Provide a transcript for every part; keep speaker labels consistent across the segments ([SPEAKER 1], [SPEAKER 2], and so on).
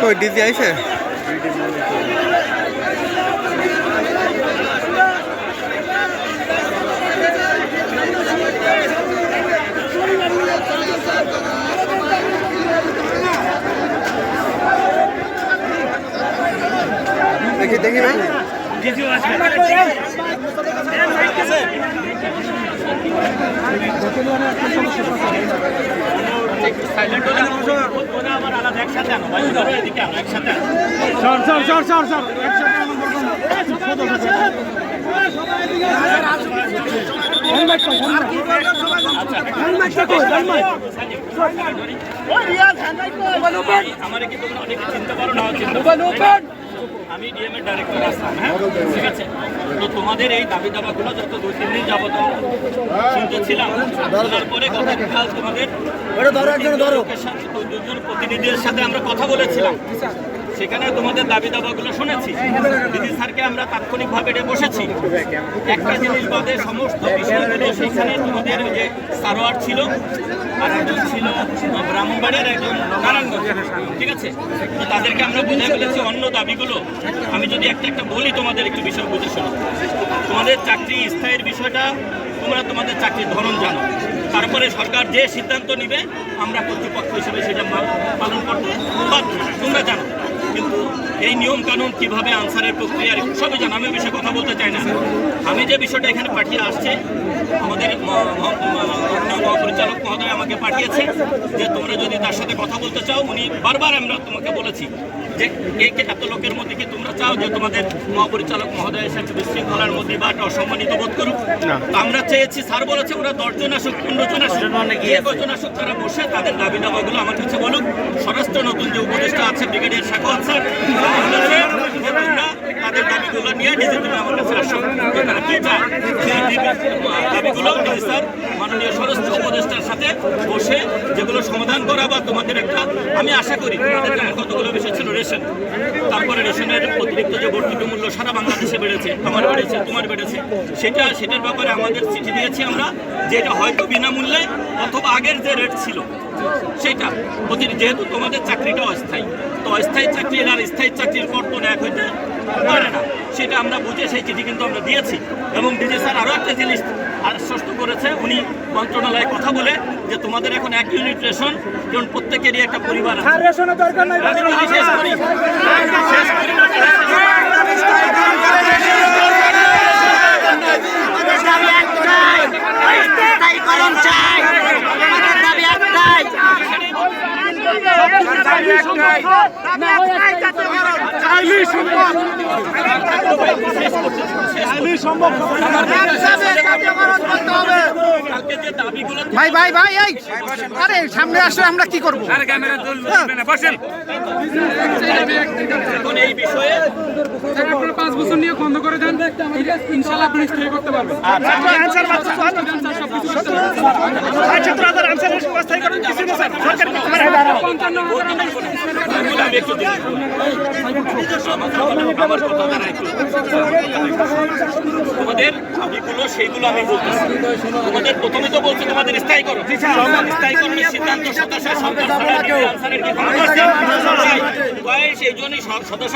[SPEAKER 1] কই ডিজি আইছে? দেখি দেখি ভাই।
[SPEAKER 2] আমার কি তোমরা অনেক চিন্তা করো না চিন্তা আমি ডিএমএ ডাইরেক্টর আসলাম হ্যাঁ? ঠিক আছে? তো তোমাদের এই দাবি দাবাগুলো যত দুই তিন দিন যাবত শুনতেছিলাম শোনার পরে গতকাল তোমাদের সাথে দুজন প্রতিনিধির সাথে আমরা কথা বলেছিলাম। সেখানে তোমাদের দাবি দাবাগুলো শুনেছি। দিদি স্যারকে আমরা তাৎক্ষণিকভাবে ডেকে বসেছি। একটা জিনিস বাদে সমস্ত বিষয়গুলো সেখানে তোমাদের যে সারোয়ার ছিল আর একজন ছিল ব্রাহ্মণবাড়িয়ার একজন নারায়ণগঞ্জ। ঠিক আছে? তো তাদেরকে আমরা বুঝে ফেলেছি অন্য দাবিগুলো। আমি যদি একটা একটা বলি, তোমাদের একটু বিষয় বুঝে শোনো। তোমাদের চাকরি স্থায়ীর বিষয়টা, তোমরা তোমাদের চাকরির ধরন জানো। তারপরে সরকার যে সিদ্ধান্ত নিবে, আমরা কর্তৃপক্ষ হিসেবে সেটা পালন করতে বাধ্য। তোমরা জানো। কিন্তু এই নিয়ম কানুন কীভাবে আনসারের প্রক্রিয়া সবই জানো আমি বিষয়ে কথা বলতে চাই না। আমি যে বিষয়টা এখানে পাঠিয়ে আসছে আমাদের মহাপরিচালক মহোদয় আমাকে পাঠিয়েছে যে তোমরা যদি তার সাথে কথা বলতে চাও উনি বারবার আমরা তোমাকে বলেছি যে কে কে এত লোকের মধ্যে কি তোমরা চাও যে তোমাদের মহাপরিচালক মহোদয় এসে একটু বিশৃঙ্খলার মধ্যে বা একটা অসম্মানিত বোধ করুক? আমরা চেয়েছি স্যার বলেছে ওরা দশজন আসুক পনেরো জন আসুক যে কজন আসুক তারা বসে তাদের দাবি দাবাগুলো আমার কাছে বলুক। স্বরাষ্ট্র নতুন যে উপদেষ্টা আছে ব্রিগেডিয়ার শাখাওয়াত যেগুলো সমাধান করা বা তোমাদের একটা আমি আশা করি তোমাদের যেমন কতগুলো বিষয় ছিল রেশন তারপরে রেশনের অতিরিক্ত যে ভর্তুকি মূল্য সারা বাংলাদেশে বেড়েছে আমার বেড়েছে তোমার বেড়েছে সেটা, সেটার ব্যাপারে আমাদের চিঠি দিয়েছি আমরা যে এটা হয়তো বিনামূল্যে অথবা আগের যে রেট ছিল সেটা। অতি- যেহেতু তোমাদের চাকরিটা অস্থায়ী তো অস্থায়ী চাকরির আর স্থায়ী চাকরির কর্তন এক হইতে পারে না। সেটা আমরা বুঝে সেই চিঠি কিন্তু আমরা দিয়েছি। এবং ডিজি স্যার আরও একটা জিনিস আশ্বস্ত করেছে উনি মন্ত্রণালয়ে কথা বলে যে তোমাদের এখন এক ইউনিট রেশন যেমন প্রত্যেকেরই একটা পরিবার আছে আমি যদি শেষ করি, শেষ করি,
[SPEAKER 3] করণ চাই আমাদের দাবি একটাই
[SPEAKER 2] দাবিগুলো
[SPEAKER 4] ভাই ভাই ভাই এই আরে সামনে আসলে আমরা কি করব
[SPEAKER 2] এখন এই বিষয়ে
[SPEAKER 5] আপনারা পাঁচ বছর নিয়ে বন্ধ করে দেন আপনি করতে পারবেন।
[SPEAKER 2] তোমাদের দাবিগুলো সেইগুলো আমি বলতেছি তোমাদের প্রথমে তো বলছি তোমাদের স্থায়ী করো। স্থায়ীকরণের সিদ্ধান্ত সদস্য সরকার সেই জন্যই সদস্য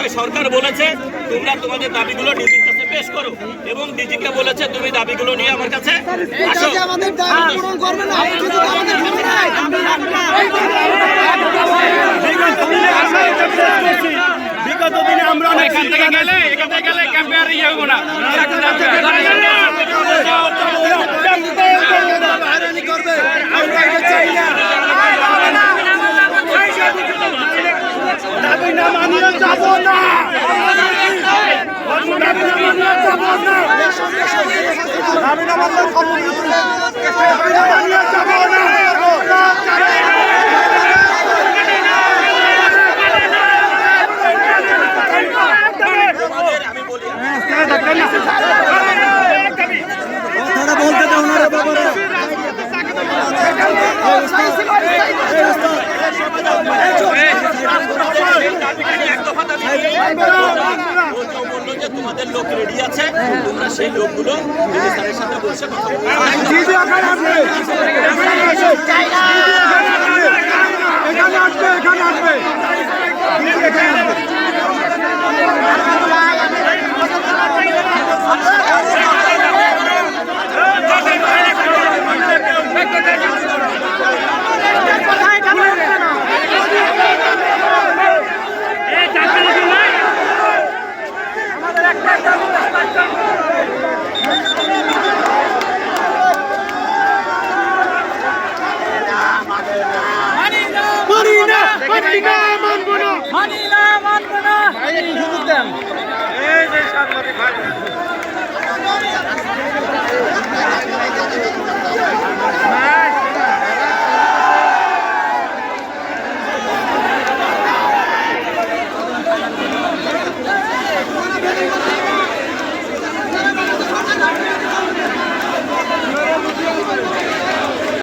[SPEAKER 2] বলেছে তোমরা তোমাদের দাবিগুলো ডিজির কাছে পেশ করো এবং ডিজিকে বলেছে তুমি দাবিগুলো নিয়ে আমার কাছে আসো।
[SPEAKER 3] আমাদের দাবি পূরণ করবে না। আপনি যদি আমাদের ক্ষমতায়
[SPEAKER 2] বিগত দিনে আমরা এখান থেকে গেলে এখান থেকে গেলে ক্যাম্পে আর ইয়ে হব না। দফা দাবি বলছে, ও বলল যে তোমাদের লোক রেডি আছে তোমরা সেই লোকগুলো স্যারের সাথে বসে কথা বলো।
[SPEAKER 4] এখানে আসবে এখানে আসবে এই